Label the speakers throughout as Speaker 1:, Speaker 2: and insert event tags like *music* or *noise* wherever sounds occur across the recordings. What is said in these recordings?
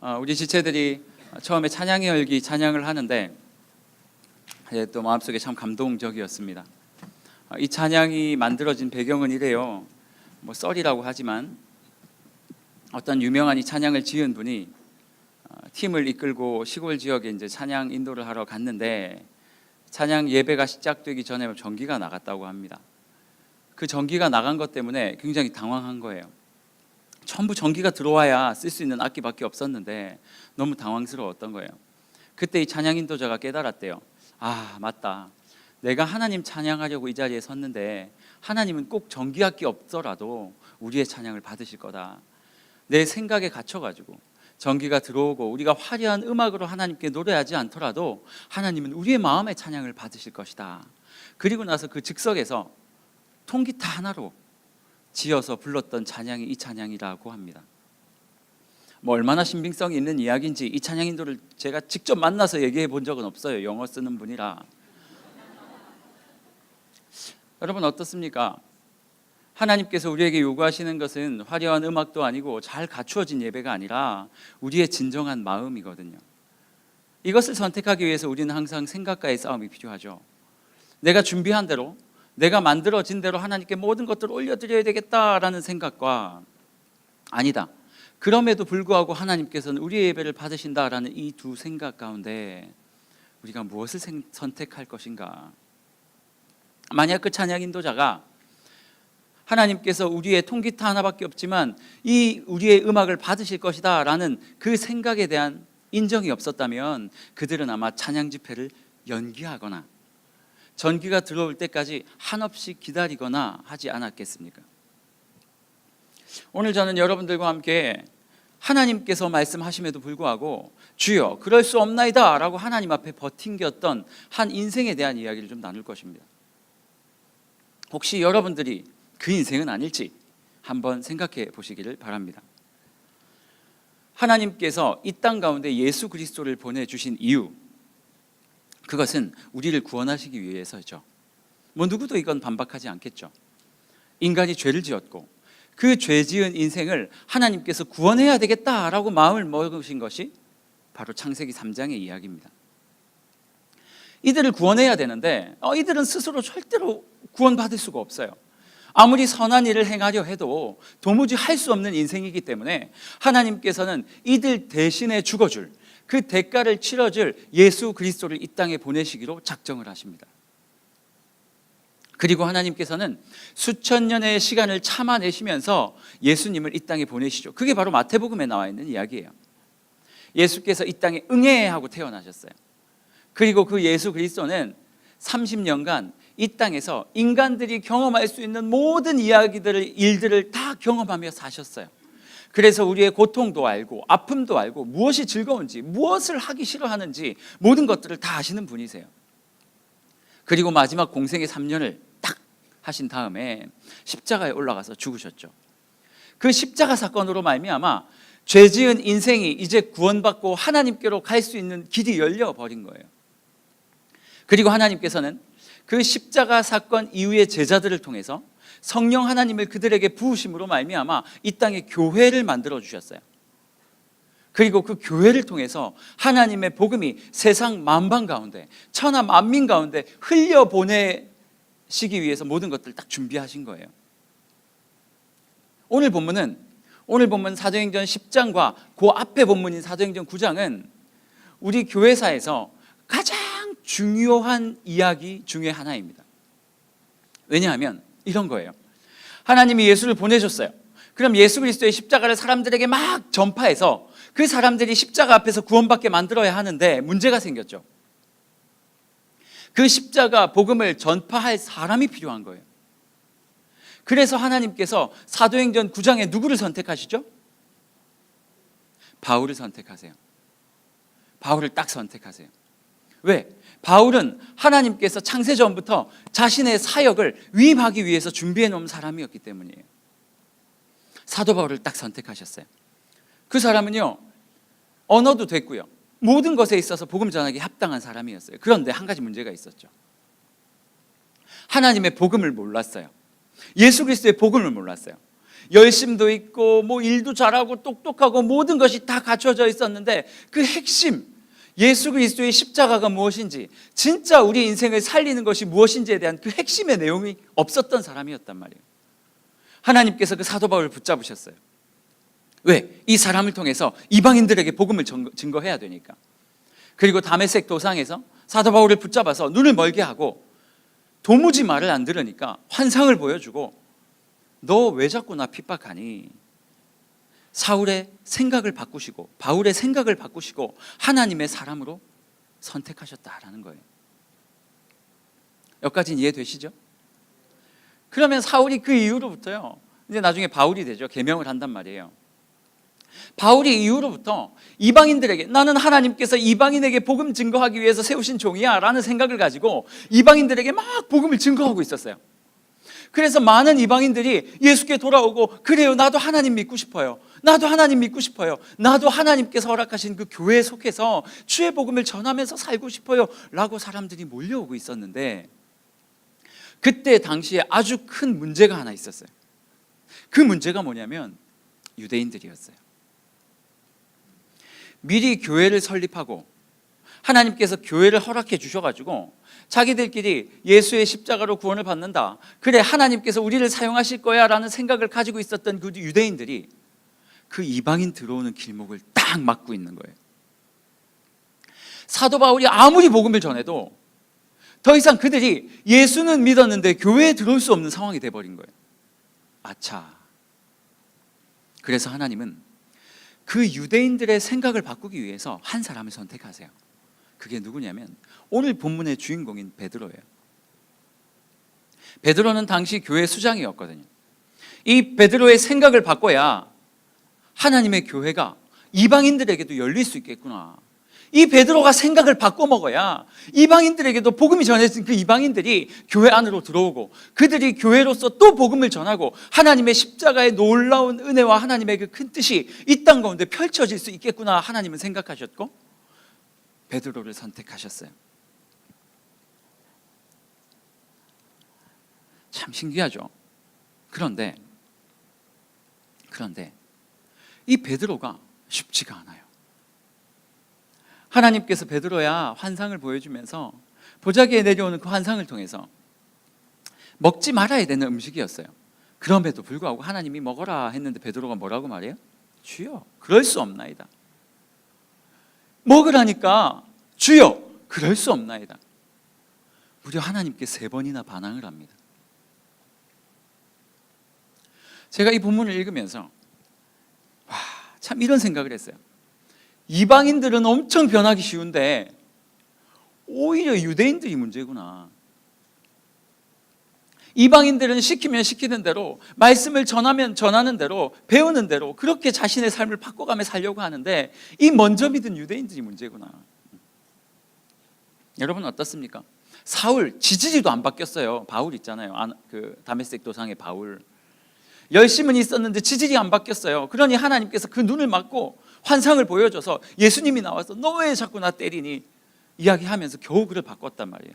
Speaker 1: 어, 우리 지체들이 처음에 찬양의 열기 찬양을 하는데 예, 또 마음속에 참 감동적이었습니다. 어, 이 찬양이 만들어진 배경은 이래요. 뭐 썰이라고 하지만 어떤 유명한 이 찬양을 지은 분이 어, 팀을 이끌고 시골 지역에 이제 찬양 인도를 하러 갔는데 찬양 예배가 시작되기 전에 전기가 나갔다고 합니다. 그 전기가 나간 것 때문에 굉장히 당황한 거예요. 전부 전기가 들어와야 쓸 수 있는 악기밖에 없었는데 너무 당황스러웠던 거예요. 그때 이 찬양 인도자가 깨달았대요. 아, 맞다. 내가 하나님 찬양하려고 이 자리에 섰는데 하나님은 꼭 전기 악기 없더라도 우리의 찬양을 받으실 거다. 내 생각에 갇혀 가지고 전기가 들어오고 우리가 화려한 음악으로 하나님께 노래하지 않더라도 하나님은 우리의 마음의 찬양을 받으실 것이다. 그리고 나서 그 즉석에서 통기타 하나로 지어서 불렀던 찬양이 이 찬양이라고 합니다. 뭐 얼마나 신빙성이 있는 이야기인지 이 찬양 인도를 제가 직접 만나서 얘기해 본 적은 없어요. 영어 쓰는 분이라. *laughs* 여러분 어떻습니까? 하나님께서 우리에게 요구하시는 것은 화려한 음악도 아니고 잘 갖추어진 예배가 아니라 우리의 진정한 마음이거든요. 이것을 선택하기 위해서 우리는 항상 생각과의 싸움이 필요하죠. 내가 준비한 대로 내가 만들어진 대로 하나님께 모든 것들을 올려드려야 되겠다라는 생각과 아니다. 그럼에도 불구하고 하나님께서는 우리의 예배를 받으신다라는 이 두 생각 가운데 우리가 무엇을 생- 선택할 것인가? 만약 그 찬양 인도자가 하나님께서 우리의 통기타 하나밖에 없지만 이 우리의 음악을 받으실 것이다라는 그 생각에 대한 인정이 없었다면 그들은 아마 찬양 집회를 연기하거나 전기가 들어올 때까지 한없이 기다리거나 하지 않았겠습니까? 오늘 저는 여러분들과 함께 하나님께서 말씀하심에도 불구하고 주여 그럴 수 없나이다라고 하나님 앞에 버틴겼던 한 인생에 대한 이야기를 좀 나눌 것입니다. 혹시 여러분들이 그 인생은 아닐지 한번 생각해 보시기를 바랍니다. 하나님께서 이 땅 가운데 예수 그리스도를 보내 주신 이유 그것은 우리를 구원하시기 위해서죠. 뭐 누구도 이건 반박하지 않겠죠. 인간이 죄를 지었고 그 죄 지은 인생을 하나님께서 구원해야 되겠다라고 마음을 먹으신 것이 바로 창세기 3장의 이야기입니다. 이들을 구원해야 되는데 어, 이들은 스스로 절대로 구원받을 수가 없어요. 아무리 선한 일을 행하려 해도 도무지 할 수 없는 인생이기 때문에 하나님께서는 이들 대신에 죽어줄 그 대가를 치러줄 예수 그리스도를 이 땅에 보내시기로 작정을 하십니다. 그리고 하나님께서는 수천 년의 시간을 참아내시면서 예수님을 이 땅에 보내시죠. 그게 바로 마태복음에 나와 있는 이야기예요. 예수께서 이 땅에 응애 하고 태어나셨어요. 그리고 그 예수 그리스도는 30년간 이 땅에서 인간들이 경험할 수 있는 모든 이야기들을 일들을 다 경험하며 사셨어요. 그래서 우리의 고통도 알고 아픔도 알고 무엇이 즐거운지 무엇을 하기 싫어하는지 모든 것들을 다 아시는 분이세요. 그리고 마지막 공생의 3년을 딱 하신 다음에 십자가에 올라가서 죽으셨죠. 그 십자가 사건으로 말미암아 죄 지은 인생이 이제 구원받고 하나님께로 갈 수 있는 길이 열려 버린 거예요. 그리고 하나님께서는 그 십자가 사건 이후의 제자들을 통해서 성령 하나님을 그들에게 부으심으로 말미암아 이 땅에 교회를 만들어 주셨어요. 그리고 그 교회를 통해서 하나님의 복음이 세상 만방 가운데 천하 만민 가운데 흘려 보내시기 위해서 모든 것들을 딱 준비하신 거예요. 오늘 본문은 오늘 본문 사도행전 10장과 그 앞에 본문인 사도행전 9장은 우리 교회사에서 가장 중요한 이야기 중에 하나입니다. 왜냐하면 이런 거예요. 하나님이 예수를 보내셨어요. 그럼 예수 그리스도의 십자가를 사람들에게 막 전파해서 그 사람들이 십자가 앞에서 구원받게 만들어야 하는데 문제가 생겼죠. 그 십자가 복음을 전파할 사람이 필요한 거예요. 그래서 하나님께서 사도행전 9장에 누구를 선택하시죠? 바울을 선택하세요. 바울을 딱 선택하세요. 왜? 바울은 하나님께서 창세 전부터 자신의 사역을 위임하기 위해서 준비해 놓은 사람이었기 때문이에요. 사도 바울을 딱 선택하셨어요. 그 사람은요, 언어도 됐고요. 모든 것에 있어서 복음 전하기 합당한 사람이었어요. 그런데 한 가지 문제가 있었죠. 하나님의 복음을 몰랐어요. 예수 그리스도의 복음을 몰랐어요. 열심도 있고 뭐 일도 잘하고 똑똑하고 모든 것이 다 갖춰져 있었는데 그 핵심 예수 그리스도의 십자가가 무엇인지 진짜 우리 인생을 살리는 것이 무엇인지에 대한 그 핵심의 내용이 없었던 사람이었단 말이에요. 하나님께서 그 사도 바울을 붙잡으셨어요. 왜? 이 사람을 통해서 이방인들에게 복음을 증거, 해야 되니까. 그리고 다메섹 도상에서 사도 바울을 붙잡아서 눈을 멀게 하고 도무지 말을 안 들으니까 환상을 보여주고 너 왜 자꾸 나 핍박하니? 사울의 생각을 바꾸시고 바울의 생각을 바꾸시고 하나님의 사람으로 선택하셨다라는 거예요. 여기까지는 이해되시죠? 그러면 사울이 그 이후로부터요. 이제 나중에 바울이 되죠. 계명을 한단 말이에요. 바울이 이후로부터 이방인들에게 나는 하나님께서 이방인에게 복음 증거하기 위해서 세우신 종이야라는 생각을 가지고 이방인들에게 막 복음을 증거하고 있었어요. 그래서 많은 이방인들이 예수께 돌아오고 그래요 나도 하나님 믿고 싶어요. 나도 하나님 믿고 싶어요. 나도 하나님께서 허락하신 그 교회에 속해서 주의 복음을 전하면서 살고 싶어요. 라고 사람들이 몰려오고 있었는데 그때 당시에 아주 큰 문제가 하나 있었어요. 그 문제가 뭐냐면 유대인들이었어요. 미리 교회를 설립하고 하나님께서 교회를 허락해 주셔가지고 자기들끼리 예수의 십자가로 구원을 받는다. 그래 하나님께서 우리를 사용하실 거야 라는 생각을 가지고 있었던 그 유대인들이 그 이방인 들어오는 길목을 딱 막고 있는 거예요. 사도 바울이 아무리 복음을 전해도 더 이상 그들이 예수는 믿었는데 교회에 들어올 수 없는 상황이 돼 버린 거예요. 아차. 그래서 하나님은 그 유대인들의 생각을 바꾸기 위해서 한 사람을 선택하세요. 그게 누구냐면 오늘 본문의 주인공인 베드로예요. 베드로는 당시 교회 수장이었거든요. 이 베드로의 생각을 바꿔야 하나님의 교회가 이방인들에게도 열릴 수 있겠구나. 이 베드로가 생각을 바꿔 먹어야 이방인들에게도 복음이 전해진 그 이방인들이 교회 안으로 들어오고 그들이 교회로서 또 복음을 전하고 하나님의 십자가의 놀라운 은혜와 하나님의 그 큰 뜻이 이 땅 가운데 펼쳐질 수 있겠구나 하나님은 생각하셨고 베드로를 선택하셨어요. 참 신기하죠. 그런데 그런데 이 베드로가 쉽지가 않아요. 하나님께서 베드로야 환상을 보여주면서 보자기에 내려오는 그 환상을 통해서 먹지 말아야 되는 음식이었어요. 그럼에도 불구하고 하나님이 먹어라 했는데 베드로가 뭐라고 말해요? 주여, 그럴 수 없나이다. 먹으라니까 주여, 그럴 수 없나이다. 무려 하나님께 세 번이나 반항을 합니다. 제가 이 본문을 읽으면서 와, 참 이런 생각을 했어요. 이방인들은 엄청 변하기 쉬운데 오히려 유대인들이 문제구나. 이방인들은 시키면 시키는 대로 말씀을 전하면 전하는 대로 배우는 대로 그렇게 자신의 삶을 바꿔가며 살려고 하는데 이 먼저 믿은 유대인들이 문제구나. 여러분 어떻습니까? 사울 지지리도 안 바뀌었어요. 바울 있잖아요. 그 다메섹 도상의 바울. 열심은 있었는데 지질이 안 바뀌었어요. 그러니 하나님께서 그 눈을 막고 환상을 보여줘서 예수님이 나와서 너 왜 자꾸 나 때리니 이야기하면서 겨우 그를 바꿨단 말이에요.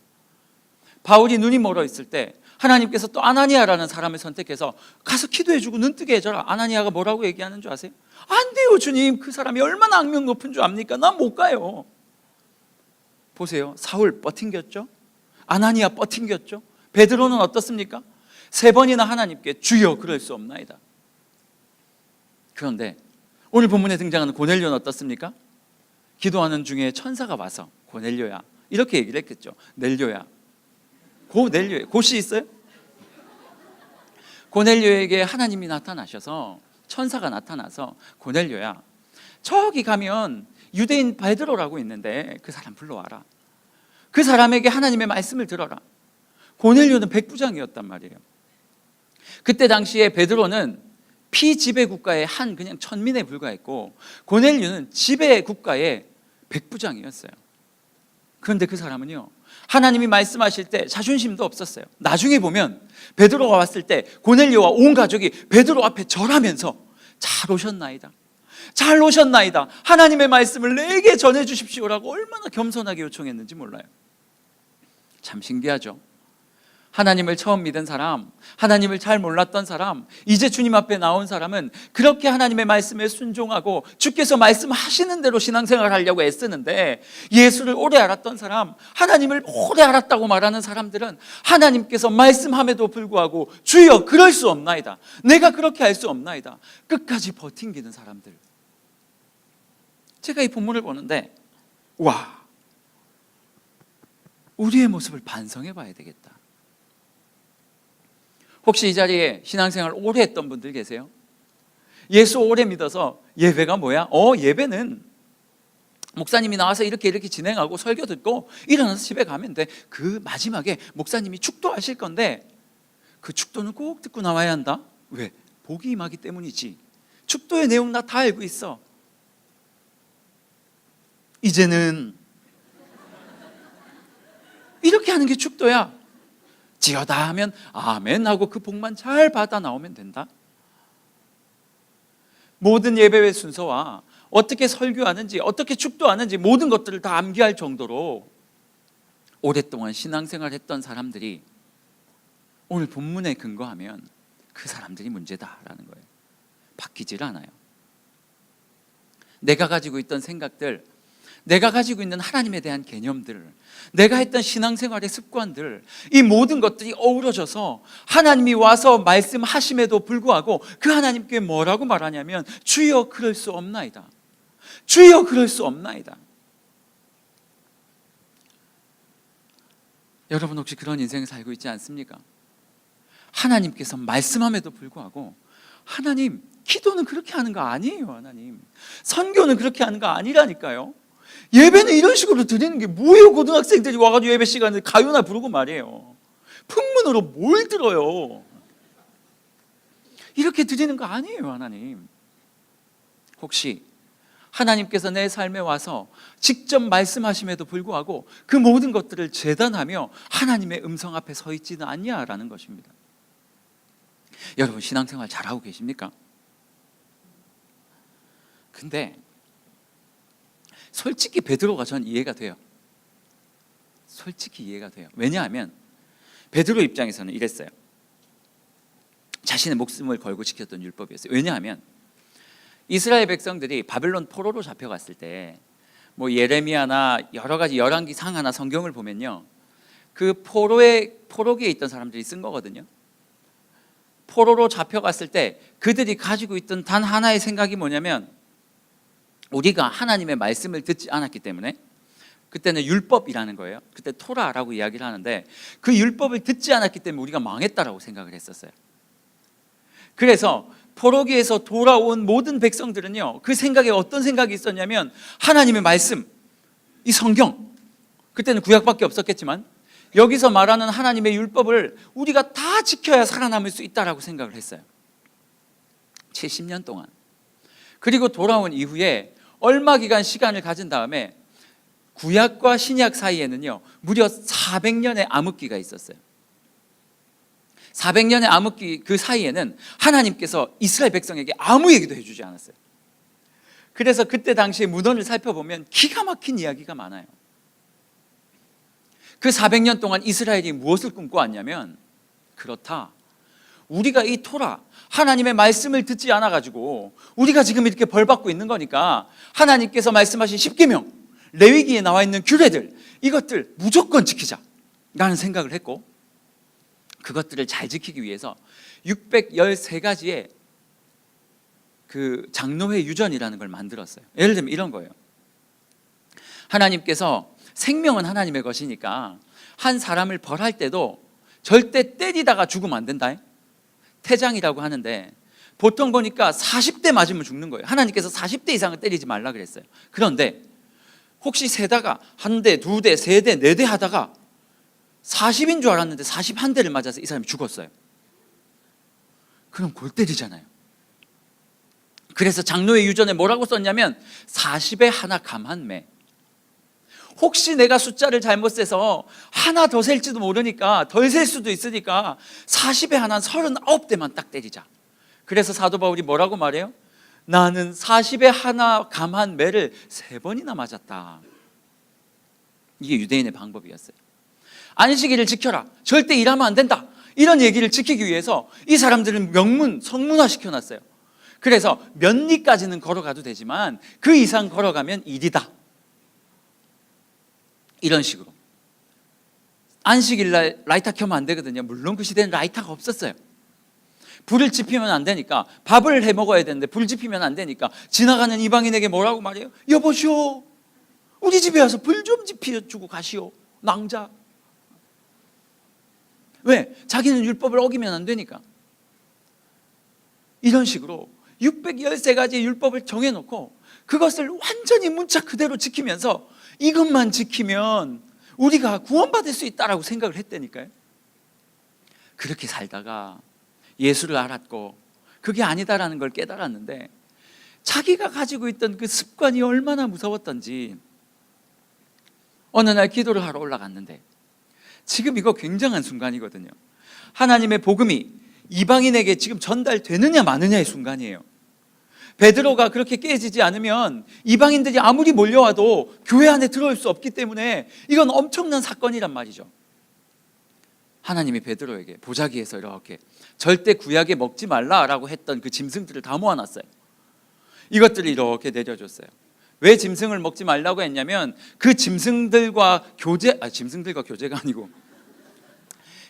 Speaker 1: 바울이 눈이 멀어 있을 때 하나님께서 또 아나니아라는 사람을 선택해서 가서 기도해주고 눈 뜨게 해줘라. 아나니아가 뭐라고 얘기하는 줄 아세요? 안 돼요, 주님. 그 사람이 얼마나 악명 높은 줄 압니까? 난 못 가요. 보세요. 사울 뻗팅겼죠? 아나니아 뻗팅겼죠? 베드로는 어떻습니까? 세 번이나 하나님께 주여 그럴 수 없나이다. 그런데 오늘 본문에 등장하는 고넬료는 어떻습니까? 기도하는 중에 천사가 와서 고넬료야 이렇게 얘기를 했겠죠. 넬료야. 고넬료에 고시 있어요? 고넬료에게 하나님이 나타나셔서 천사가 나타나서 고넬료야. 저기 가면 유대인 베드로라고 있는데 그 사람 불러와라. 그 사람에게 하나님의 말씀을 들어라. 고넬료는 백부장이었단 말이에요. 그때 당시에 베드로는 피지배 국가의 한 그냥 천민에 불과했고 고넬류는 지배 국가의 백부장이었어요. 그런데 그 사람은요. 하나님이 말씀하실 때 자존심도 없었어요. 나중에 보면 베드로가 왔을 때 고넬료와 온 가족이 베드로 앞에 절하면서 잘 오셨나이다. 잘 오셨나이다. 하나님의 말씀을 내게 전해 주십시오라고 얼마나 겸손하게 요청했는지 몰라요. 참 신기하죠. 하나님을 처음 믿은 사람, 하나님을 잘 몰랐던 사람, 이제 주님 앞에 나온 사람은 그렇게 하나님의 말씀에 순종하고 주께서 말씀하시는 대로 신앙생활을 하려고 애쓰는데 예수를 오래 알았던 사람, 하나님을 오래 알았다고 말하는 사람들은 하나님께서 말씀함에도 불구하고 주여 그럴 수 없나이다. 내가 그렇게 할 수 없나이다. 끝까지 버틴기는 사람들. 제가 이 본문을 보는데 와 우리의 모습을 반성해 봐야 되겠다. 혹시 이 자리에 신앙생활 오래 했던 분들 계세요? 예수 오래 믿어서 예배가 뭐야? 어, 예배는 목사님이 나와서 이렇게 이렇게 진행하고 설교 듣고 일어나서 집에 가면 돼. 그 마지막에 목사님이 축도하실 건데 그 축도는 꼭 듣고 나와야 한다. 왜? 복이 임하기 때문이지. 축도의 내용 나 다 알고 있어. 이제는 이렇게 하는 게 축도야. 지어다 하면 아멘 하고 그 복만 잘 받아 나오면 된다. 모든 예배의 순서와 어떻게 설교하는지 어떻게 축도하는지 모든 것들을 다 암기할 정도로 오랫동안 신앙생활 했던 사람들이 오늘 본문에 근거하면 그 사람들이 문제다라는 거예요. 바뀌질 않아요. 내가 가지고 있던 생각들, 내가 가지고 있는 하나님에 대한 개념들, 내가 했던 신앙생활의 습관들, 이 모든 것들이 어우러져서 하나님이 와서 말씀하심에도 불구하고 그 하나님께 뭐라고 말하냐면 주여 그럴 수 없나이다. 주여 그럴 수 없나이다. 여러분 혹시 그런 인생을 살고 있지 않습니까? 하나님께서 말씀함에도 불구하고 하나님 기도는 그렇게 하는 거 아니에요, 하나님. 선교는 그렇게 하는 거 아니라니까요. 예배는 이런 식으로 드리는 게 뭐예요? 고등학생들이 와가지고 예배 시간에 가요나 부르고 말이에요. 풍문으로 뭘 들어요? 이렇게 드리는 거 아니에요, 하나님. 혹시 하나님께서 내 삶에 와서 직접 말씀하심에도 불구하고 그 모든 것들을 재단하며 하나님의 음성 앞에 서 있지는 않냐라는 것입니다. 여러분 신앙생활 잘하고 계십니까? 근데 솔직히 베드로가 전 이해가 돼요. 솔직히 이해가 돼요. 왜냐하면 베드로 입장에서는 이랬어요. 자신의 목숨을 걸고 지켰던 율법이었어요. 왜냐하면 이스라엘 백성들이 바벨론 포로로 잡혀갔을 때 뭐 예레미야나 여러 가지 열왕기 상하나 성경을 보면요. 그 포로의 포로기에 있던 사람들이 쓴 거거든요. 포로로 잡혀갔을 때 그들이 가지고 있던 단 하나의 생각이 뭐냐면 우리가 하나님의 말씀을 듣지 않았기 때문에 그때는 율법이라는 거예요. 그때 토라라고 이야기를 하는데 그 율법을 듣지 않았기 때문에 우리가 망했다라고 생각을 했었어요. 그래서 포로기에서 돌아온 모든 백성들은요. 그 생각에 어떤 생각이 있었냐면 하나님의 말씀, 이 성경 그때는 구약밖에 없었겠지만 여기서 말하는 하나님의 율법을 우리가 다 지켜야 살아남을 수 있다라고 생각을 했어요. 70년 동안. 그리고 돌아온 이후에 얼마 기간 시간을 가진 다음에 구약과 신약 사이에는요. 무려 400년의 암흑기가 있었어요. 400년의 암흑기 그 사이에는 하나님께서 이스라엘 백성에게 아무 얘기도 해주지 않았어요. 그래서 그때 당시의 문헌을 살펴보면 기가 막힌 이야기가 많아요. 그 400년 동안 이스라엘이 무엇을 꿈꿔왔냐면 그렇다. 우리가 이 토라 하나님의 말씀을 듣지 않아 가지고 우리가 지금 이렇게 벌 받고 있는 거니까 하나님께서 말씀하신 십계명 레위기에 나와 있는 규례들 이것들 무조건 지키자라는 생각을 했고 그것들을 잘 지키기 위해서 613가지의 그 장로회 유전이라는 걸 만들었어요. 예를 들면 이런 거예요. 하나님께서 생명은 하나님의 것이니까 한 사람을 벌할 때도 절대 때리다가 죽으면 안 된다. 태장이라고 하는데 보통 보니까 40대 맞으면 죽는 거예요. 하나님께서 40대 이상을 때리지 말라 그랬어요. 그런데 혹시 세다가 한 대, 두 대, 세 대, 네 대 하다가 40인 줄 알았는데 41대를 맞아서 이 사람이 죽었어요. 그럼 골 때리잖아요. 그래서 장로의 유전에 뭐라고 썼냐면 40에 하나 감한 매. 혹시 내가 숫자를 잘못 세서 하나 더 셀지도 모르니까 덜 셀 수도 있으니까 40에 하나 39대만 딱 때리자. 그래서 사도 바울이 뭐라고 말해요? 나는 40에 하나 감한 매를 세 번이나 맞았다. 이게 유대인의 방법이었어요. 안식일을 지켜라. 절대 일하면 안 된다. 이런 얘기를 지키기 위해서 이 사람들은 명문, 성문화 시켜놨어요. 그래서 몇 리까지는 걸어가도 되지만 그 이상 걸어가면 일이다. 이런 식으로. 안식일 날 라이터 켜면 안 되거든요. 물론 그 시대는 라이터가 없었어요. 불을 지피면 안 되니까 밥을 해 먹어야 되는데 불 지피면 안 되니까 지나가는 이방인에게 뭐라고 말해요? 여보시오, 우리 집에 와서 불 좀 지피주고 가시오. 낭자. 왜? 자기는 율법을 어기면 안 되니까. 이런 식으로 613가지 율법을 정해 놓고 그것을 완전히 문자 그대로 지키면서 이것만 지키면 우리가 구원받을 수 있다라고 생각을 했다니까요. 그렇게 살다가 예수를 알았고 그게 아니다라는 걸 깨달았는데 자기가 가지고 있던 그 습관이 얼마나 무서웠던지 어느 날 기도를 하러 올라갔는데 지금 이거 굉장한 순간이거든요. 하나님의 복음이 이방인에게 지금 전달되느냐 마느냐의 순간이에요. 베드로가 그렇게 깨지지 않으면 이방인들이 아무리 몰려와도 교회 안에 들어올 수 없기 때문에 이건 엄청난 사건이란 말이죠. 하나님이 베드로에게 보자기에서 이렇게 절대 구약에 먹지 말라라고 했던 그 짐승들을 다 모아놨어요. 이것들을 이렇게 내려줬어요. 왜 짐승을 먹지 말라고 했냐면 그 짐승들과 교제 아 짐승들과 교제가 아니고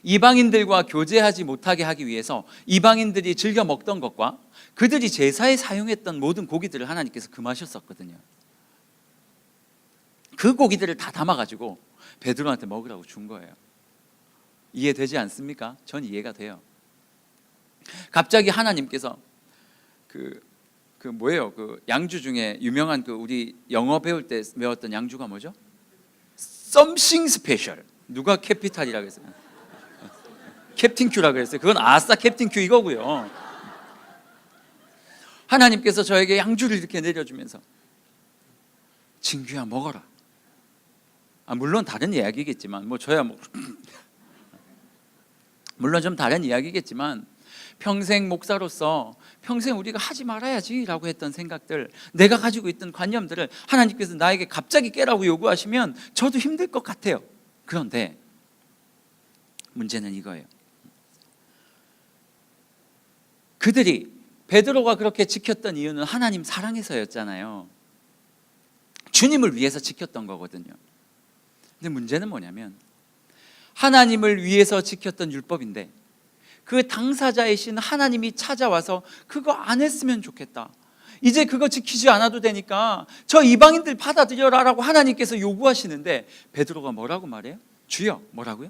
Speaker 1: 이방인들과 교제하지 못하게 하기 위해서 이방인들이 즐겨 먹던 것과 그들이 제사에 사용했던 모든 고기들을 하나님께서 금하셨었거든요. 그 고기들을 다 담아가지고 베드로한테 먹으라고 준 거예요. 이해되지 않습니까? 전 이해가 돼요. 갑자기 하나님께서 그, 그 뭐예요? 그 양주 중에 유명한 그 우리 영어 배울 때 배웠던 양주가 뭐죠? Something special. 누가 캐피탈이라고 했어요? 캡틴 큐라 그랬어요. 그건 아싸 캡틴 큐 이거고요. 하나님께서 저에게 양주를 이렇게 내려주면서 진규야 먹어라. 아, 물론 다른 이야기겠지만 뭐 저야 뭐 *laughs* 물론 좀 다른 이야기겠지만 평생 목사로서 평생 우리가 하지 말아야지라고 했던 생각들, 내가 가지고 있던 관념들을 하나님께서 나에게 갑자기 깨라고 요구하시면 저도 힘들 것 같아요. 그런데 문제는 이거예요. 그들이 베드로가 그렇게 지켰던 이유는 하나님 사랑해서였잖아요. 주님을 위해서 지켰던 거거든요. 근데 문제는 뭐냐면 하나님을 위해서 지켰던 율법인데 그 당사자이신 하나님이 찾아와서 그거 안 했으면 좋겠다. 이제 그거 지키지 않아도 되니까 저 이방인들 받아들여라라고 하나님께서 요구하시는데 베드로가 뭐라고 말해요? 주여 뭐라고요?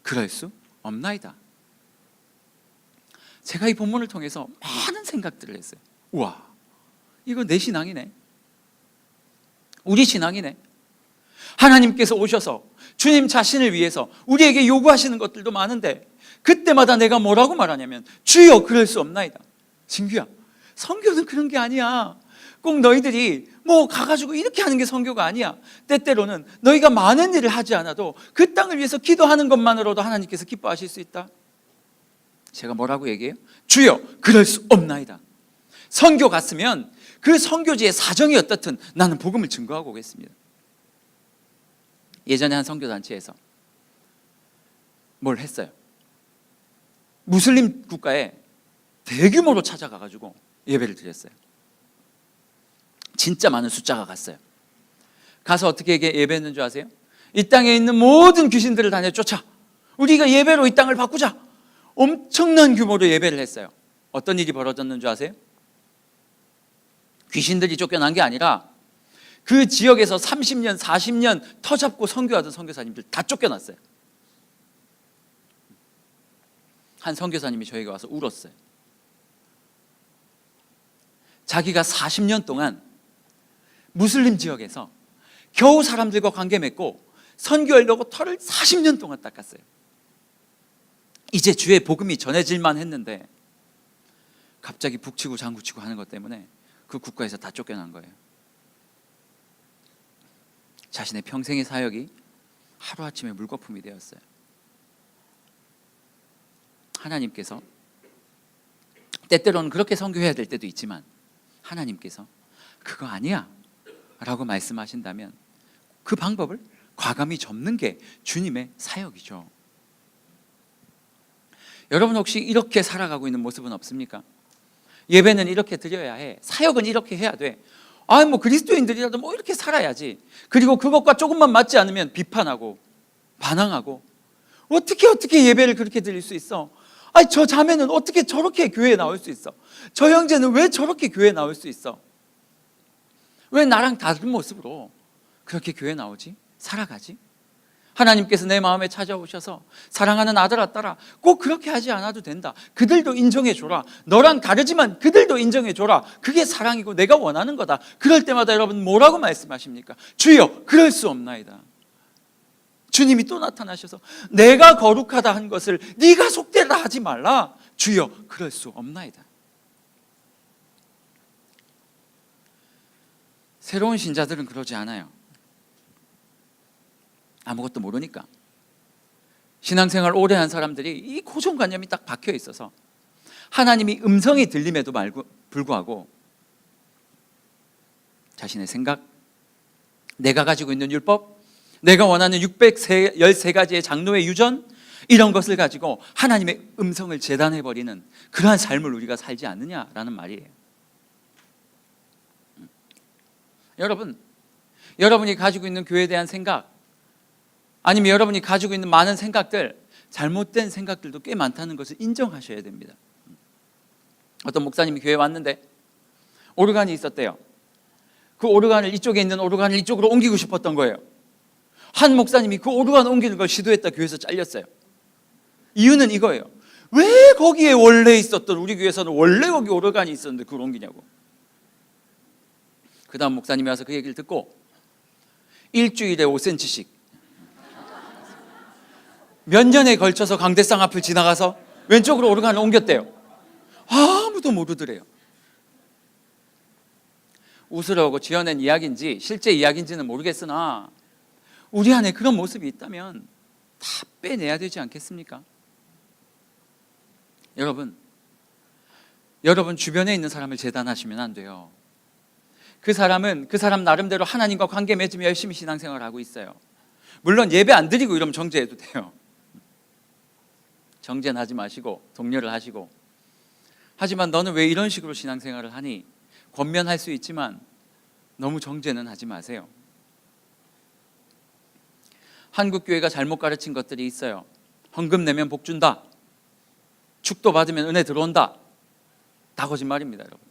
Speaker 1: 그럴 수 없나이다. 제가 이 본문을 통해서 많은 생각들을 했어요. 우와, 이거 내 신앙이네. 우리 신앙이네. 하나님께서 오셔서 주님 자신을 위해서 우리에게 요구하시는 것들도 많은데 그때마다 내가 뭐라고 말하냐면 주여 그럴 수 없나이다. 진규야, 성교는 그런 게 아니야. 꼭 너희들이 뭐 가가지고 이렇게 하는 게 성교가 아니야. 때때로는 너희가 많은 일을 하지 않아도 그 땅을 위해서 기도하는 것만으로도 하나님께서 기뻐하실 수 있다. 제가 뭐라고 얘기해요? 주여, 그럴 수 없나이다. 성교 갔으면 그 성교지의 사정이 어떻든 나는 복음을 증거하고 오겠습니다. 예전에 한 성교 단체에서 뭘 했어요? 무슬림 국가에 대규모로 찾아가 가지고 예배를 드렸어요. 진짜 많은 숫자가 갔어요. 가서 어떻게 예배했는 줄 아세요? 이 땅에 있는 모든 귀신들을 다 내쫓아. 우리가 예배로 이 땅을 바꾸자. 엄청난 규모로 예배를 했어요. 어떤 일이 벌어졌는 줄 아세요? 귀신들이 쫓겨난 게 아니라 그 지역에서 30년, 40년 터잡고 선교하던 선교사님들 다 쫓겨났어요. 한 선교사님이 저에게 와서 울었어요. 자기가 40년 동안 무슬림 지역에서 겨우 사람들과 관계 맺고 선교하려고 털을 40년 동안 닦았어요. 이제 주의 복음이 전해질만 했는데 갑자기 북치고 장구치고 하는 것 때문에 그 국가에서 다 쫓겨난 거예요. 자신의 평생의 사역이 하루아침에 물거품이 되었어요. 하나님께서 때때로는 그렇게 선교해야 될 때도 있지만 하나님께서 그거 아니야 라고 말씀하신다면 그 방법을 과감히 접는 게 주님의 사역이죠. 여러분 혹시 이렇게 살아가고 있는 모습은 없습니까? 예배는 이렇게 드려야 해. 사역은 이렇게 해야 돼. 아, 뭐 그리스도인들이라도 뭐 이렇게 살아야지. 그리고 그것과 조금만 맞지 않으면 비판하고 반항하고 어떻게 어떻게 예배를 그렇게 드릴 수 있어? 아니 저 자매는 어떻게 저렇게 교회에 나올 수 있어? 저 형제는 왜 저렇게 교회에 나올 수 있어? 왜 나랑 다른 모습으로 그렇게 교회 나오지? 살아가지? 하나님께서 내 마음에 찾아오셔서 사랑하는 아들아 딸아 꼭 그렇게 하지 않아도 된다. 그들도 인정해 줘라. 너랑 다르지만 그들도 인정해 줘라. 그게 사랑이고 내가 원하는 거다. 그럴 때마다 여러분 뭐라고 말씀하십니까? 주여 그럴 수 없나이다. 주님이 또 나타나셔서 내가 거룩하다 한 것을 네가 속되라 하지 말라. 주여 그럴 수 없나이다. 새로운 신자들은 그러지 않아요. 아무것도 모르니까. 신앙생활 오래 한 사람들이 이 고정관념이 딱 박혀 있어서 하나님이 음성이 들림에도 말고 불구하고 자신의 생각, 내가 가지고 있는 율법, 내가 원하는 613가지의 장로의 유전 이런 것을 가지고 하나님의 음성을 재단해 버리는 그러한 삶을 우리가 살지 않느냐라는 말이에요. 음. 여러분, 여러분이 가지고 있는 교회에 대한 생각 아니면 여러분이 가지고 있는 많은 생각들 잘못된 생각들도 꽤 많다는 것을 인정하셔야 됩니다. 어떤 목사님이 교회에 왔는데 오르간이 있었대요. 그 오르간을 이쪽에 있는 오르간을 이쪽으로 옮기고 싶었던 거예요. 한 목사님이 그 오르간 옮기는 걸 시도했다 교회에서 잘렸어요. 이유는 이거예요. 왜 거기에 원래 있었던 우리 교회에서는 원래 거기 오르간이 있었는데 그걸 옮기냐고. 그 다음 목사님이 와서 그 얘기를 듣고 일주일에 5cm씩 몇 년에 걸쳐서 강대상 앞을 지나가서 왼쪽으로 오르간을 옮겼대요. 아무도 모르더래요. 웃으려고 지어낸 이야기인지 실제 이야기인지는 모르겠으나 우리 안에 그런 모습이 있다면 다 빼내야 되지 않겠습니까? 여러분, 여러분 주변에 있는 사람을 재단하시면 안 돼요. 그 사람은 그 사람 나름대로 하나님과 관계 맺으며 열심히 신앙생활을 하고 있어요. 물론 예배 안 드리고 이러면 정죄해도 돼요. 정죄는 하지 마시고 독려를 하시고 하지만 너는 왜 이런 식으로 신앙생활을 하니? 권면할 수 있지만 너무 정죄는 하지 마세요. 한국 교회가 잘못 가르친 것들이 있어요. 헌금 내면 복 준다. 축도 받으면 은혜 들어온다. 다 거짓말입니다, 여러분.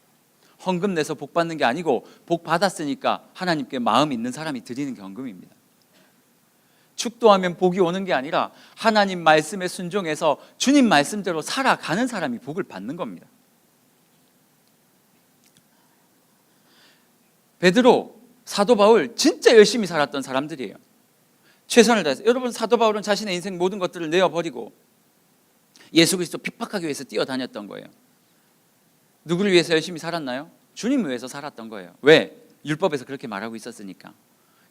Speaker 1: 헌금 내서 복 받는 게 아니고 복 받았으니까 하나님께 마음 있는 사람이 드리는 경금입니다. 축도하면 복이 오는 게 아니라 하나님 말씀에 순종해서 주님 말씀대로 살아가는 사람이 복을 받는 겁니다. 베드로, 사도 바울 진짜 열심히 살았던 사람들이에요. 최선을 다해서 여러분 사도 바울은 자신의 인생 모든 것들을 내어 버리고 예수 그리스도 핍박하기 위해서 뛰어다녔던 거예요. 누구를 위해서 열심히 살았나요? 주님을 위해서 살았던 거예요. 왜? 율법에서 그렇게 말하고 있었으니까.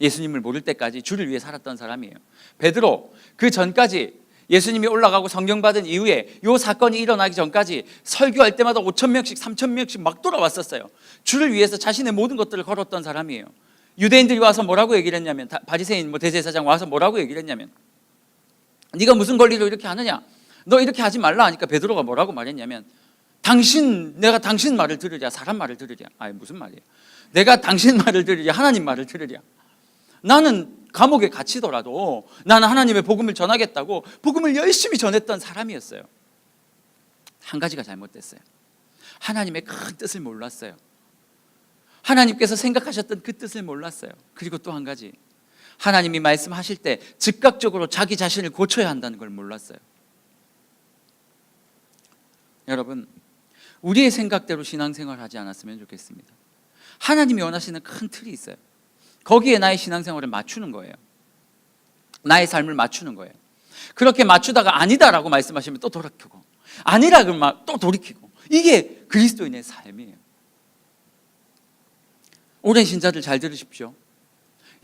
Speaker 1: 예수님을 모를 때까지 주를 위해 살았던 사람이에요. 베드로 그 전까지 예수님이 올라가고 성경 받은 이후에 요 사건이 일어나기 전까지 설교할 때마다 5천 명씩 3천 명씩 막 돌아왔었어요. 주를 위해서 자신의 모든 것들을 걸었던 사람이에요. 유대인들이 와서 뭐라고 얘기를 했냐면 바리새인 뭐 대제사장 와서 뭐라고 얘기를 했냐면 네가 무슨 권리로 이렇게 하느냐? 너 이렇게 하지 말라 하니까 베드로가 뭐라고 말했냐면 당신 내가 당신 말을 들으랴 사람 말을 들으랴 아니 무슨 말이에요? 내가 당신 말을 들으랴 하나님 말을 들으랴 나는 감옥에 갇히더라도 나는 하나님의 복음을 전하겠다고 복음을 열심히 전했던 사람이었어요. 한 가지가 잘못됐어요. 하나님의 큰 뜻을 몰랐어요. 하나님께서 생각하셨던 그 뜻을 몰랐어요. 그리고 또 한 가지. 하나님이 말씀하실 때 즉각적으로 자기 자신을 고쳐야 한다는 걸 몰랐어요. 여러분, 우리의 생각대로 신앙생활 하지 않았으면 좋겠습니다. 하나님이 원하시는 큰 틀이 있어요. 거기에 나의 신앙생활을 맞추는 거예요. 나의 삶을 맞추는 거예요. 그렇게 맞추다가 아니다라고 말씀하시면 또 돌이키고 아니라 그러면 또 돌이키고 이게 그리스도인의 삶이에요. 오랜 신자들 잘 들으십시오.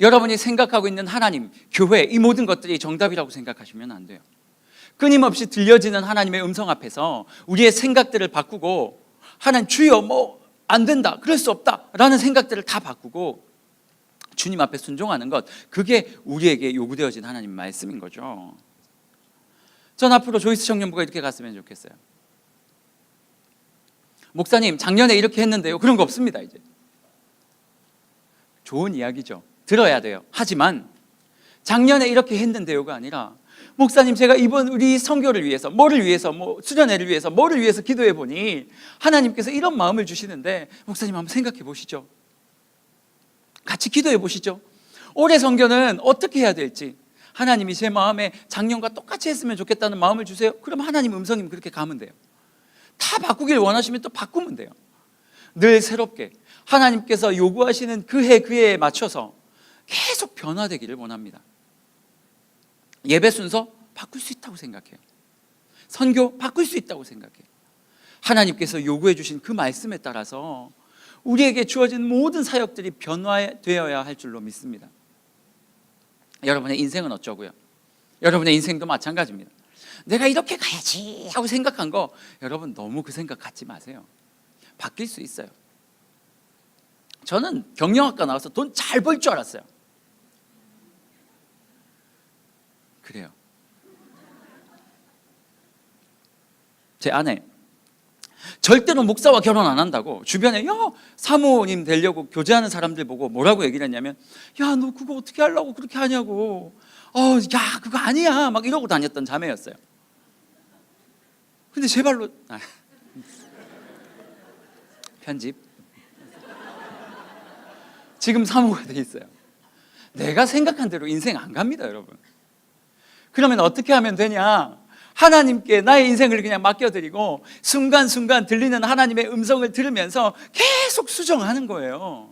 Speaker 1: 여러분이 생각하고 있는 하나님, 교회 이 모든 것들이 정답이라고 생각하시면 안 돼요. 끊임없이 들려지는 하나님의 음성 앞에서 우리의 생각들을 바꾸고 하나님 주여 뭐 안 된다. 그럴 수 없다라는 생각들을 다 바꾸고 주님 앞에 순종하는 것 그게 우리에게 요구되어진 하나님 말씀인 거죠. 전 앞으로 조이스 청년부가 이렇게 갔으면 좋겠어요. 목사님 작년에 이렇게 했는데요. 그런 거 없습니다 이제. 좋은 이야기죠. 들어야 돼요. 하지만 작년에 이렇게 했는데요가 아니라 목사님 제가 이번 우리 선교를 위해서 뭐를 위해서 뭐 수련회를 위해서 뭐를 위해서 기도해 보니 하나님께서 이런 마음을 주시는데 목사님 한번 생각해 보시죠. 같이 기도해 보시죠. 올해 선교는 어떻게 해야 될지 하나님이 제 마음에 작년과 똑같이 했으면 좋겠다는 마음을 주세요. 그럼 하나님 음성이면 그렇게 가면 돼요. 다 바꾸길 원하시면 또 바꾸면 돼요. 늘 새롭게 하나님께서 요구하시는 그 해 그 해에 맞춰서 계속 변화되기를 원합니다. 예배 순서 바꿀 수 있다고 생각해요. 선교 바꿀 수 있다고 생각해요. 하나님께서 요구해 주신 그 말씀에 따라서 우리에게 주어진 모든 사역들이 변화되어야 할 줄로 믿습니다. 여러분의 인생은 어쩌고요? 여러분의 인생도 마찬가지입니다. 내가 이렇게 가야지 하고 생각한 거 여러분 너무 그 생각 갖지 마세요. 바뀔 수 있어요. 저는 경영학과 나와서 돈 잘 벌 줄 알았어요. 그래요. 제 아내 절대로 목사와 결혼 안 한다고 주변에 야 사모님 되려고 교제하는 사람들 보고 뭐라고 얘기를 했냐면 야 너 그거 어떻게 하려고 그렇게 하냐고 어야 그거 아니야 막 이러고 다녔던 자매였어요. 근데 제 발로 아, *laughs* 편집 지금 사모가 돼 있어요. 내가 생각한 대로 인생 안 갑니다, 여러분. 그러면 어떻게 하면 되냐? 하나님께 나의 인생을 그냥 맡겨드리고 순간순간 들리는 하나님의 음성을 들으면서 계속 수정하는 거예요.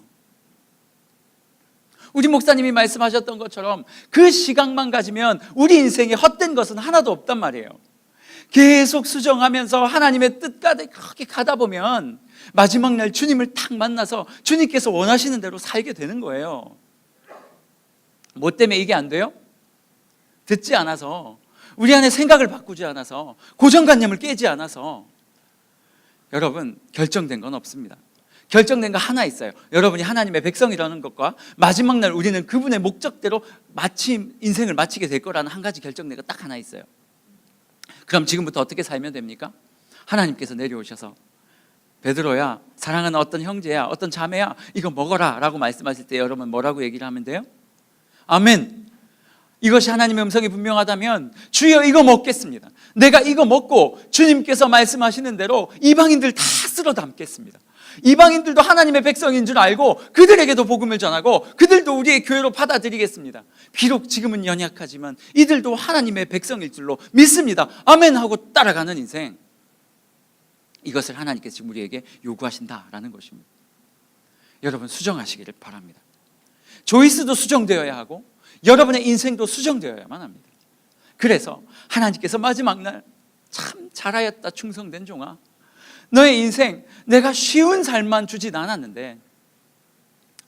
Speaker 1: 우리 목사님이 말씀하셨던 것처럼 그 시각만 가지면 우리 인생에 헛된 것은 하나도 없단 말이에요. 계속 수정하면서 하나님의 뜻까지 그렇게 가다 보면 마지막 날 주님을 딱 만나서 주님께서 원하시는 대로 살게 되는 거예요. 뭐 때문에 이게 안 돼요? 듣지 않아서 우리 안에 생각을 바꾸지 않아서 고정관념을 깨지 않아서 여러분 결정된 건 없습니다. 결정된 거 하나 있어요. 여러분이 하나님의 백성이라는 것과 마지막 날 우리는 그분의 목적대로 마침 인생을 마치게 될 거라는 한 가지 결정된 거 딱 하나 있어요. 그럼 지금부터 어떻게 살면 됩니까? 하나님께서 내려오셔서 베드로야 사랑하는 어떤 형제야 어떤 자매야 이거 먹어라 라고 말씀하실 때 여러분 뭐라고 얘기를 하면 돼요? 아멘 이것이 하나님의 음성이 분명하다면 주여 이거 먹겠습니다. 내가 이거 먹고 주님께서 말씀하시는 대로 이방인들 다 쓸어 담겠습니다. 이방인들도 하나님의 백성인 줄 알고 그들에게도 복음을 전하고 그들도 우리의 교회로 받아들이겠습니다. 비록 지금은 연약하지만 이들도 하나님의 백성일 줄로 믿습니다. 아멘 하고 따라가는 인생. 이것을 하나님께서 지금 우리에게 요구하신다라는 것입니다. 여러분 수정하시기를 바랍니다. 조이스도 수정되어야 하고 여러분의 인생도 수정되어야만 합니다. 그래서 하나님께서 마지막 날 참 잘하였다 충성된 종아 너의 인생 내가 쉬운 삶만 주진 않았는데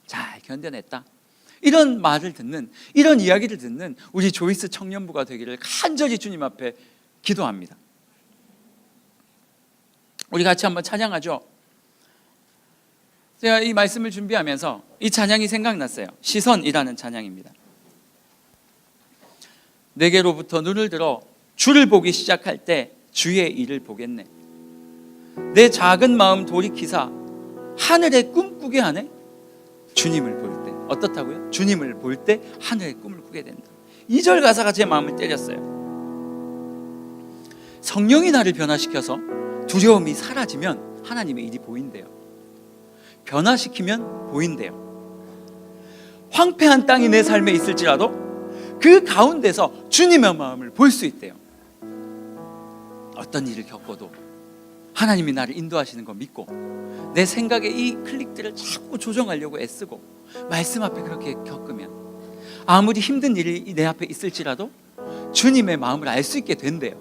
Speaker 1: 잘 견뎌냈다. 이런 말을 듣는 이런 이야기를 듣는 우리 조이스 청년부가 되기를 간절히 주님 앞에 기도합니다. 우리 같이 한번 찬양하죠. 제가 이 말씀을 준비하면서 이 찬양이 생각났어요. 시선이라는 찬양입니다. 내게로부터 눈을 들어 주를 보기 시작할 때 주의 일을 보겠네. 내 작은 마음 돌이키사 하늘의 꿈꾸게 하네. 주님을 볼 때 어떻다고요? 주님을 볼 때 하늘의 꿈을 꾸게 된다. 2절 가사가 제 마음을 때렸어요. 성령이 나를 변화시켜서 두려움이 사라지면 하나님의 일이 보인대요. 변화시키면 보인대요. 황폐한 땅이 내 삶에 있을지라도 그 가운데서 주님의 마음을 볼 수 있대요. 어떤 일을 겪어도 하나님이 나를 인도하시는 거 믿고 내 생각의 이 클릭들을 자꾸 조정하려고 애쓰고 말씀 앞에 그렇게 겪으면 아무리 힘든 일이 내 앞에 있을지라도 주님의 마음을 알 수 있게 된대요.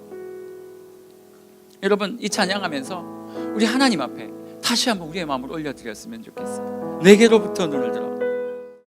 Speaker 1: 여러분 이 찬양하면서 우리 하나님 앞에 다시 한번 우리의 마음을 올려드렸으면 좋겠어요. 내게로부터 눈을 들어